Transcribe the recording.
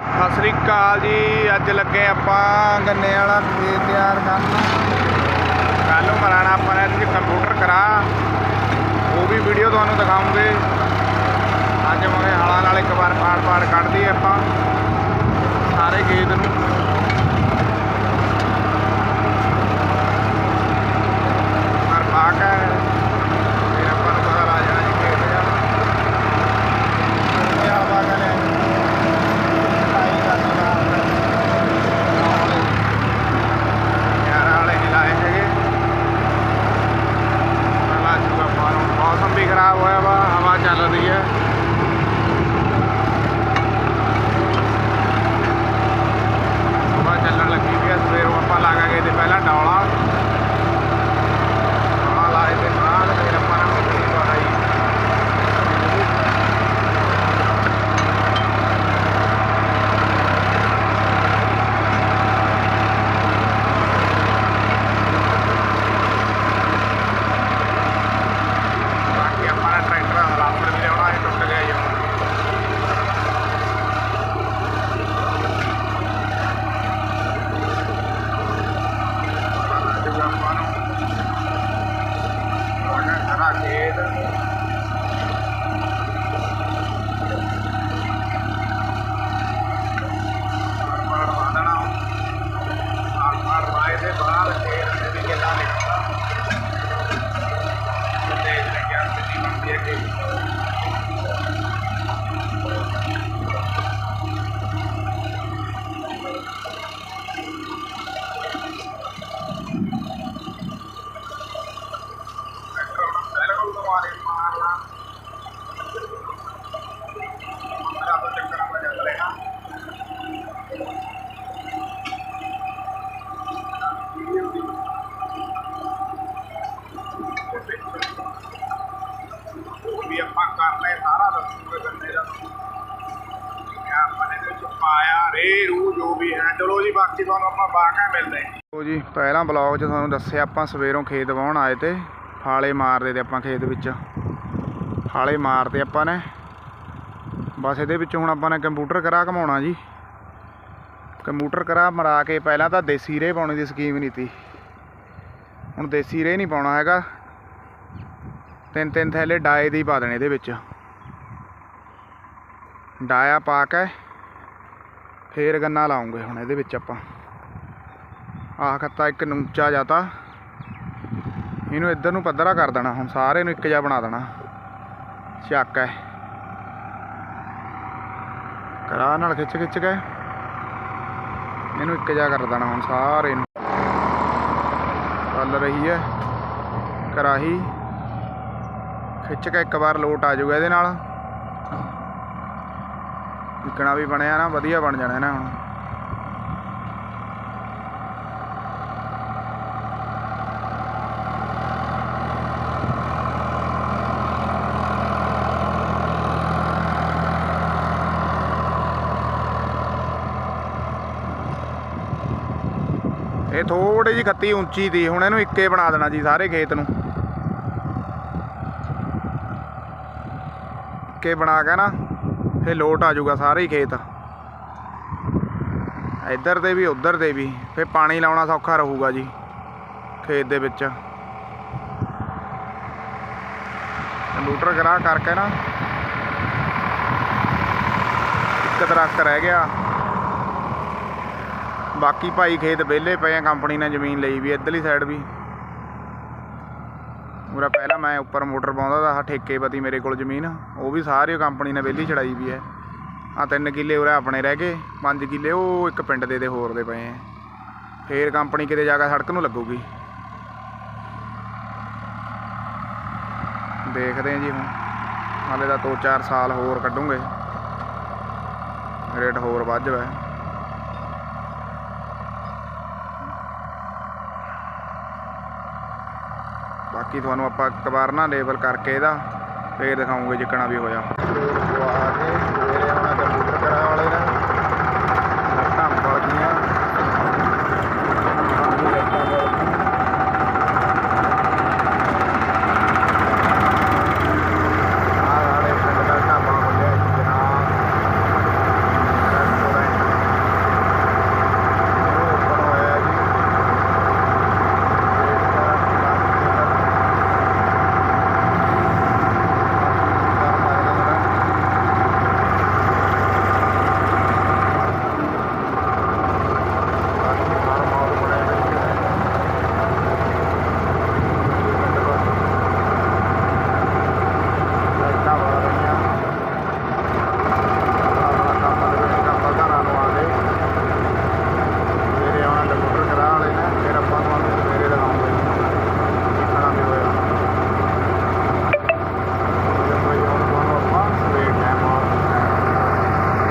ਸਤਿ ਸ੍ਰੀ ਅਕਾਲ ਜੀ, ਅੱਜ ਲੱਗੇ ਆਪਾਂ ਗੰਨੇ ਵਾਲਾ ਖੇਤ ਤਿਆਰ ਕਰਨ। ਕੱਲ ਨੂੰ ਮਰਾਣਾ ਆਪਾਂ ਨੇ ਇਹਦੇ ਕੰਪਿਊਟਰ ਕਰਾ। ਉਹ ਵੀ ਵੀਡੀਓ ਤੁਹਾਨੂੰ ਦਿਖਾਉਂਗੇ। ਅੱਜ ਮੈਂ ਹਾਲਾਂ ਨਾਲ ਇੱਕ ਵਾਰ ਪਾੜ ਪਾੜ ਕੱਢਦੀ ਆਪਾਂ। ਸਾਰੇ ਖੇਤ ਨੂੰ। ਲੈ ਰੂ ਜੋ ਵੀ ਹੈ ਚਲੋ ਜੀ ਬਾਕੀ ਤੁਹਾਨੂੰ ਆਪਾਂ ਬਾਕਾਂ ਮਿਲਦੇ ਲੋ ਜੀ ਪਹਿਲਾਂ ਬਲੌਗ 'ਚ ਤੁਹਾਨੂੰ ਦੱਸਿਆ ਆਪਾਂ ਸਵੇਰੋਂ ਖੇਤ ਵਾਹੁਣ ਆਏ ਤੇ ਫਾਲੇ ਮਾਰਦੇ ਤੇ ਆਪਾਂ ਖੇਤ ਵਿੱਚ। ਫਾਲੇ ਮਾਰਦੇ ਆਪਾਂ ਨੇ। ਬਸ ਇਹਦੇ ਵਿੱਚ ਹੁਣ ਆਪਾਂ ਨੇ ਕੰਪਿਊਟਰ ਕਰਾ ਘਮਾਉਣਾ ਜੀ। ਕੰਪਿਊਟਰ ਕਰਾ ਮਰਾ ਕੇ ਪਹਿਲਾਂ ਤਾਂ ਦੇਸੀ ਰੇ ਪਾਉਣ ਦੀ ਸਕੀਮ ਨਹੀਂ ਤੀ। ਹੁਣ ਦੇਸੀ ਰੇ ਨਹੀਂ ਪਾਉਣਾ ਹੈਗਾ। ਤਿੰਨ ਤਿੰਨ ਥੈਲੇ ਡਾਏ ਦੀ ਪਾ ਦੇਣੇ ਇਹਦੇ ਵਿੱਚ। ਡਾਇਆ ਪਾ ਕੇ ਫੇਰ ਗੰਨਾ ਲਾਉਂਗੇ ਹੁਣ ਇਹਦੇ ਵਿੱਚ ਆਪਾਂ। ਆਹ ਖੱਤਾ ਇੱਕ ਨੂਚਾ ਜਾਤਾ ਇਹਨੂੰ ਇੱਧਰ ਨੂੰ ਪੱਧਰਾ ਕਰ ਦੇਣਾ, ਹੁਣ ਸਾਰੇ ਨੂੰ ਇੱਕ ਜਿਹਾ ਬਣਾ ਦੇਣਾ। ਚੱਕ ਹੈ ਕਰਾ ਨਾਲ ਖਿੱਚ ਖਿੱਚ ਕੇ ਇਹਨੂੰ ਇੱਕ ਜਿਹਾ ਕਰ ਦੇਣਾ ਹੁਣ ਸਾਰੇ ਨੂੰ। ਚੱਲ ਰਹੀ ਹੈ ਕਰਾਹੀ ਖਿੱਚ ਕੇ ਇੱਕ ਵਾਰ ਲੋਟ ਆ ਜਾਊਗਾ ਇਹਦੇ ਨਾਲ। ਵਿਕਣਾ ਵੀ ਬਣਿਆ ਨਾ, ਵਧੀਆ ਬਣ ਜਾਣਾ ਨਾ ਹੁਣ। ਇਹ ਥੋੜੀ ਜਿਹੀ ਖੱਤੀ ਉੱਚੀ ਤੀ ਹੁਣ ਇਹਨੂੰ ਇੱਕੇ ਬਣਾ ਦੇਣਾ ਜੀ ਸਾਰੇ ਖੇਤ ਨੂੰ। ਇੱਕੇ ਬਣਾ ਕੇ ਨਾ ਫੇ ਲੋਟ ਆ ਜਾਊਗਾ ਸਾਰੇ ਹੀ ਖੇਤ। ਇੱਧਰ ਦੇ ਵੀ, ਉੱਧਰ ਦੇ ਵੀ। ਫੇ ਪਾਣੀ ਲਾਉਣਾ ਸੌਖਾ ਰਹੂਗਾ ਜੀ, ਖੇਤ ਦੇ ਵਿੱਚ। ਕੰਪਿਊਟਰ ਕਰਾ ਕਰਕੇ ਨਾ, ਇੱਕ ਦਰਖਤ ਰਹਿ ਗਿਆ। ਬਾਕੀ ਭਾਈ ਖੇਤ ਵਿਹਲੇ ਪਏ ਆ, ਕੰਪਨੀ ਨੇ ਜ਼ਮੀਨ ਲਈ ਵੀ, ਇੱਧਰਲੀ ਸਾਈਡ ਵੀ। ਪੂਰਾ ਪਹਿਲਾਂ ਮੈਂ ਉੱਪਰ ਮੋਟਰ ਪਾਉਂਦਾ ਤਾਂ ਠੇਕੇ ਪਤੀ ਮੇਰੇ ਕੋਲ ਜ਼ਮੀਨ, ਉਹ ਵੀ ਸਾਰੀ ਕੰਪਨੀ ਨੇ ਵਿਹਲੀ ਛੜਾਈ ਵੀ ਹੈ। ਆ ਤਿੰਨ ਕਿੱਲੇ ਉਰੇ ਆਪਣੇ ਰਹਿ ਗਏ, ਪੰਜ ਕਿੱਲੇ ਉਹ ਇੱਕ ਪਿੰਡ ਦੇ ਦੇ ਹੋਰ ਦੇ ਪਏ ਆ ਫੇਰ ਕੰਪਨੀ ਕਿਤੇ ਜਾ ਕੇ ਸੜਕ ਨੂੰ ਲੱਗੂਗੀ। ਦੇਖਦੇ ਆ ਜੀ ਹੁਣ, ਹਾਲੇ ਤਾਂ 2-4 ਸਾਲ ਹੋਰ ਕੱਢੂਗੇ। ਰੇਟ ਹੋਰ ਵੱਧ ਜਾਵੇ। ਬਾਕੀ ਤੁਹਾਨੂੰ ਆਪਾਂ ਇੱਕ ਵਾਰ ਨਾ ਲੇਬਲ ਕਰਕੇ ਇਹਦਾ ਫੇਰ ਦਿਖਾਉਂਗੇ ਜਿੱਕਣਾ ਵੀ ਹੋਇਆ।